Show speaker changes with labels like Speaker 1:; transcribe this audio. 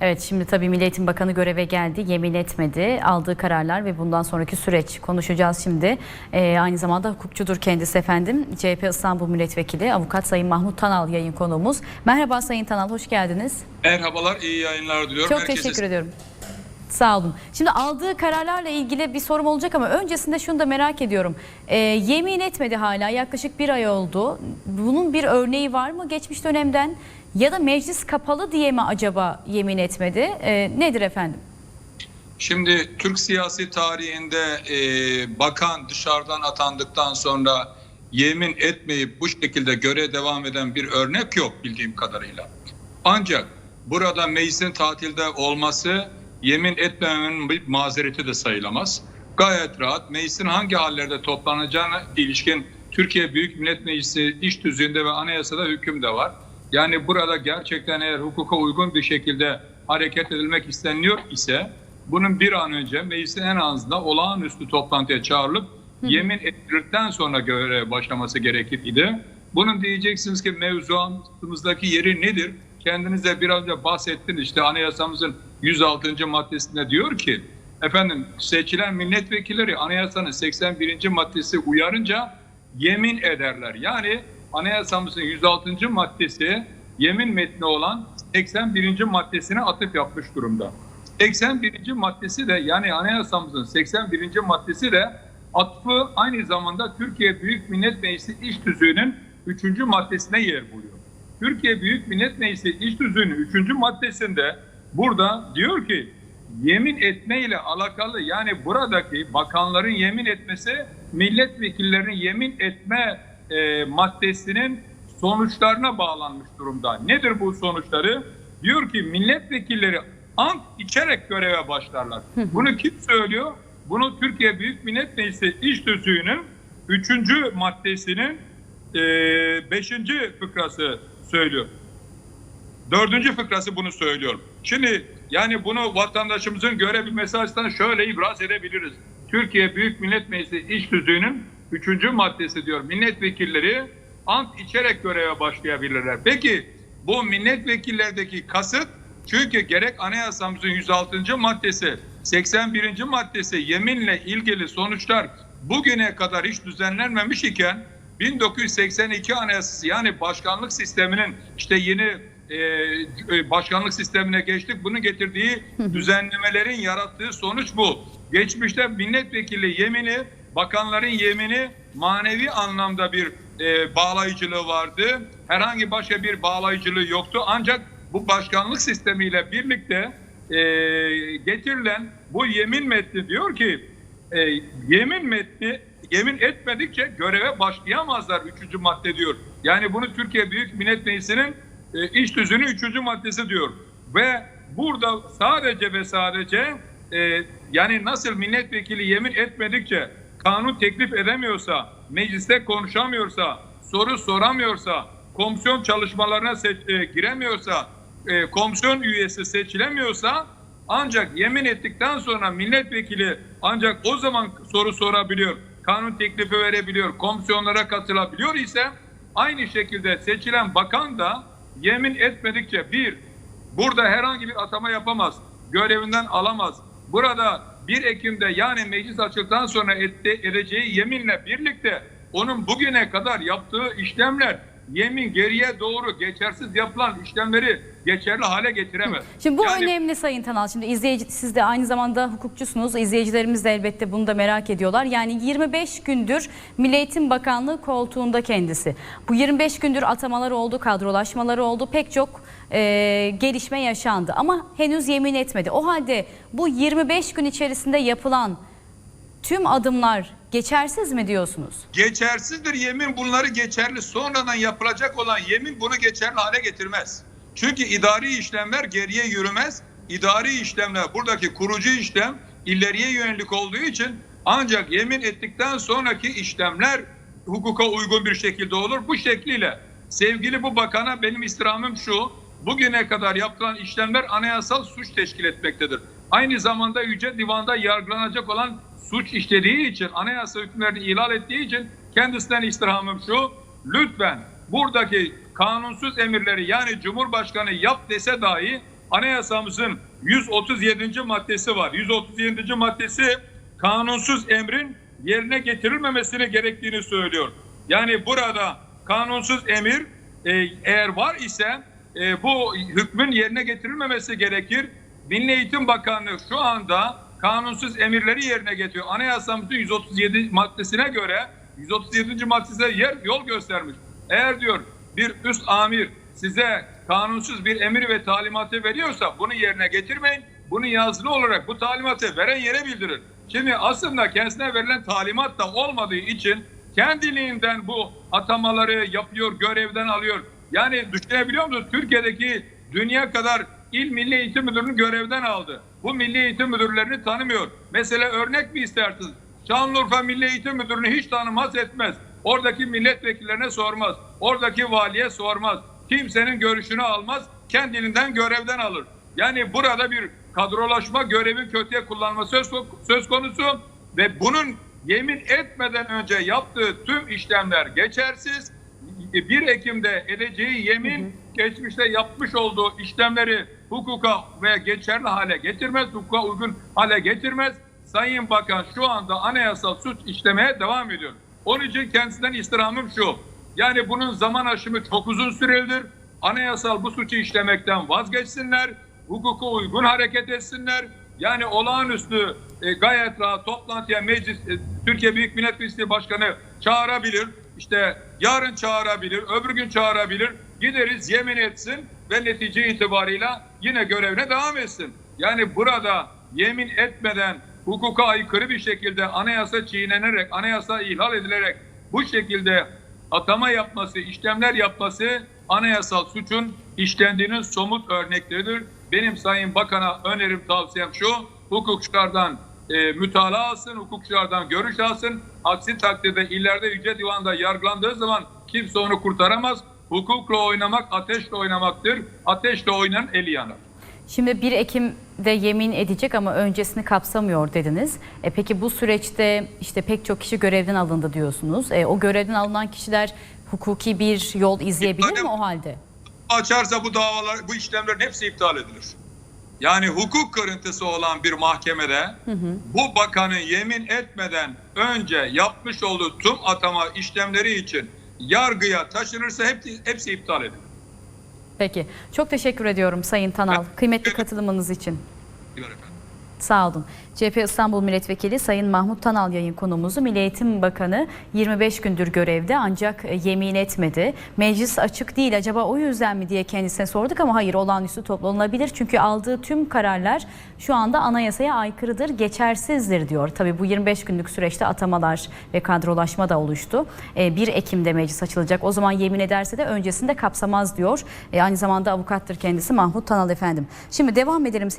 Speaker 1: Evet şimdi tabii Milli Eğitim Bakanı göreve geldi, yemin etmedi, aldığı kararlar ve bundan sonraki süreç konuşacağız şimdi. Ee, aynı zamanda hukukçudur kendisi efendim. CHP İstanbul Milletvekili Avukat Sayın Mahmut Tanal yayın konuğumuz. Merhaba Sayın Tanal, hoş geldiniz.
Speaker 2: Merhabalar, iyi yayınlar diliyorum.
Speaker 1: Çok
Speaker 2: Herkese
Speaker 1: teşekkür ediyorum. Sağ olun. Şimdi aldığı kararlarla ilgili bir sorum olacak ama öncesinde şunu da merak ediyorum. Ee, yemin etmedi hala yaklaşık bir ay oldu. Bunun bir örneği var mı geçmiş dönemden? Ya da meclis kapalı diye mi acaba yemin etmedi? Ee, nedir efendim?
Speaker 2: Şimdi Türk siyasi tarihinde e, bakan dışarıdan atandıktan sonra yemin etmeyip bu şekilde görev devam eden bir örnek yok bildiğim kadarıyla. Ancak burada meclisin tatilde olması yemin etmemenin bir mazereti de sayılamaz. Gayet rahat meclisin hangi hallerde toplanacağına ilişkin Türkiye Büyük Millet Meclisi iş düzüğünde ve anayasada hüküm de var. Yani burada gerçekten eğer hukuka uygun bir şekilde hareket edilmek isteniyor ise bunun bir an önce meclisin en azından olağanüstü toplantıya çağrılıp yemin ettirdikten sonra göreve başlaması gerekir idi. Bunun diyeceksiniz ki mevzuatımızdaki yeri nedir? Kendiniz de biraz önce bahsettiniz işte anayasamızın 106. maddesinde diyor ki efendim seçilen milletvekilleri anayasanın 81. maddesi uyarınca yemin ederler. Yani anayasamızın 106. maddesi yemin metni olan 81. maddesine atıf yapmış durumda. 81. maddesi de yani anayasamızın 81. maddesi de atfı aynı zamanda Türkiye Büyük Millet Meclisi İş Tüzüğü'nün 3. maddesine yer buluyor. Türkiye Büyük Millet Meclisi İş Tüzüğü'nün 3. maddesinde burada diyor ki yemin etme ile alakalı yani buradaki bakanların yemin etmesi milletvekillerinin yemin etme e, maddesinin sonuçlarına bağlanmış durumda. Nedir bu sonuçları? Diyor ki milletvekilleri ant içerek göreve başlarlar. Bunu kim söylüyor? Bunu Türkiye Büyük Millet Meclisi İş Tüzüğü'nün 3. maddesinin 5. fıkrası söylüyor. Dördüncü fıkrası bunu söylüyor. Şimdi yani bunu vatandaşımızın görebilmesi açısından şöyle ibraz edebiliriz. Türkiye Büyük Millet Meclisi İş Tüzüğü'nün üçüncü maddesi diyor. Milletvekilleri ant içerek göreve başlayabilirler. Peki bu milletvekillerdeki kasıt çünkü gerek anayasamızın 106. maddesi 81. maddesi yeminle ilgili sonuçlar bugüne kadar hiç düzenlenmemiş iken 1982 anayasası yani başkanlık sisteminin işte yeni e, başkanlık sistemine geçtik. Bunun getirdiği düzenlemelerin yarattığı sonuç bu. Geçmişte milletvekili yemini, bakanların yemini manevi anlamda bir e, bağlayıcılığı vardı. Herhangi başka bir bağlayıcılığı yoktu. Ancak bu başkanlık sistemiyle birlikte e, getirilen bu yemin metni diyor ki e, yemin metni yemin etmedikçe göreve başlayamazlar. Üçüncü madde diyor. Yani bunu Türkiye Büyük Millet Meclisi'nin e, iş tüzüğünün üçüncü maddesi diyor. Ve burada sadece ve sadece e, yani nasıl milletvekili yemin etmedikçe kanun teklif edemiyorsa, mecliste konuşamıyorsa, soru soramıyorsa, komisyon çalışmalarına e, giremiyorsa, e, komisyon üyesi seçilemiyorsa ancak yemin ettikten sonra milletvekili ancak o zaman soru sorabiliyor, kanun teklifi verebiliyor, komisyonlara katılabiliyor ise aynı şekilde seçilen bakan da yemin etmedikçe bir, burada herhangi bir atama yapamaz, görevinden alamaz. Burada 1 Ekim'de yani meclis açıldıktan sonra etti, edeceği yeminle birlikte onun bugüne kadar yaptığı işlemler yemin geriye doğru geçersiz yapılan işlemleri geçerli hale getiremez.
Speaker 1: Şimdi bu
Speaker 2: Yani-
Speaker 1: önemli Sayın Tanal. Şimdi izleyici, siz de aynı zamanda hukukçusunuz. İzleyicilerimiz de elbette bunu da merak ediyorlar. Yani 25 gündür Milli Eğitim Bakanlığı koltuğunda kendisi. Bu 25 gündür atamalar oldu, kadrolaşmaları oldu. Pek çok e, gelişme yaşandı. Ama henüz yemin etmedi. O halde bu 25 gün içerisinde yapılan tüm adımlar geçersiz mi diyorsunuz?
Speaker 2: Geçersizdir yemin bunları geçerli. Sonradan yapılacak olan yemin bunu geçerli hale getirmez. Çünkü idari işlemler geriye yürümez. İdari işlemler buradaki kurucu işlem ileriye yönelik olduğu için ancak yemin ettikten sonraki işlemler hukuka uygun bir şekilde olur. Bu şekliyle sevgili bu bakana benim istirhamım şu. Bugüne kadar yapılan işlemler anayasal suç teşkil etmektedir. Aynı zamanda Yüce Divan'da yargılanacak olan suç işlediği için, anayasa hükümlerini ihlal ettiği için kendisinden istirhamım şu. Lütfen buradaki kanunsuz emirleri yani Cumhurbaşkanı yap dese dahi anayasamızın 137. maddesi var. 137. maddesi kanunsuz emrin yerine getirilmemesini gerektiğini söylüyor. Yani burada kanunsuz emir e, eğer var ise e, bu hükmün yerine getirilmemesi gerekir. Milli Eğitim Bakanlığı şu anda kanunsuz emirleri yerine getiriyor. Anayasamızın 137 maddesine göre 137. maddesine yer yol göstermiş. Eğer diyor bir üst amir size kanunsuz bir emir ve talimatı veriyorsa bunu yerine getirmeyin. Bunu yazılı olarak bu talimatı veren yere bildirin. Şimdi aslında kendisine verilen talimat da olmadığı için kendiliğinden bu atamaları yapıyor, görevden alıyor. Yani düşünebiliyor musunuz? Türkiye'deki dünya kadar il Milli Eğitim Müdürlüğü'nü görevden aldı. Bu Milli Eğitim Müdürlerini tanımıyor. Mesela örnek mi istersiniz? Şanlıurfa Milli Eğitim Müdürlüğü'nü hiç tanımaz etmez. Oradaki milletvekillerine sormaz. Oradaki valiye sormaz. Kimsenin görüşünü almaz. Kendiliğinden görevden alır. Yani burada bir kadrolaşma görevin kötüye kullanması söz, söz konusu ve bunun yemin etmeden önce yaptığı tüm işlemler geçersiz. 1 Ekim'de edeceği yemin geçmişte yapmış olduğu işlemleri hukuka ve geçerli hale getirmez, hukuka uygun hale getirmez. Sayın Bakan şu anda anayasal suç işlemeye devam ediyor. Onun için kendisinden istirhamım şu. Yani bunun zaman aşımı çok uzun sürelidir. Anayasal bu suçu işlemekten vazgeçsinler. Hukuka uygun hareket etsinler. Yani olağanüstü e, gayet rahat toplantıya meclis e, Türkiye Büyük Millet Meclisi Başkanı çağırabilir. İşte yarın çağırabilir, öbür gün çağırabilir. Gideriz yemin etsin ve netice itibarıyla yine görevine devam etsin. Yani burada yemin etmeden hukuka aykırı bir şekilde anayasa çiğnenerek, anayasa ihlal edilerek bu şekilde atama yapması, işlemler yapması anayasal suçun işlendiğinin somut örnekleridir. Benim Sayın Bakan'a önerim, tavsiyem şu, hukukçulardan e, mütalaa alsın, hukukçulardan görüş alsın. Aksi takdirde ileride Yüce Divan'da yargılandığı zaman kimse onu kurtaramaz. Hukukla oynamak ateşle oynamaktır. Ateşle oynayan eli yanar.
Speaker 1: Şimdi 1 Ekim'de yemin edecek ama öncesini kapsamıyor dediniz. E peki bu süreçte işte pek çok kişi görevden alındı diyorsunuz. E, o görevden alınan kişiler hukuki bir yol izleyebilir mi o halde?
Speaker 2: Açarsa bu davalar, bu işlemlerin hepsi iptal edilir. Yani hukuk kırıntısı olan bir mahkemede bu bakanın yemin etmeden önce yapmış olduğu tüm atama işlemleri için yargıya taşınırsa hepsi, hepsi iptal edilir.
Speaker 1: Peki. Çok teşekkür ediyorum Sayın Tanal. Kıymetli katılımınız için.
Speaker 2: Efendim.
Speaker 1: Sağ olun. CHP İstanbul Milletvekili Sayın Mahmut Tanal yayın konuğumuzu Milli Eğitim Bakanı 25 gündür görevde ancak e, yemin etmedi. Meclis açık değil acaba o yüzden mi diye kendisine sorduk ama hayır olağanüstü toplanılabilir. Çünkü aldığı tüm kararlar şu anda anayasaya aykırıdır, geçersizdir diyor. Tabii bu 25 günlük süreçte atamalar ve kadrolaşma da oluştu. E, 1 Ekim'de meclis açılacak. O zaman yemin ederse de öncesinde kapsamaz diyor. E, Aynı zamanda avukattır kendisi Mahmut Tanal efendim. Şimdi devam edelim.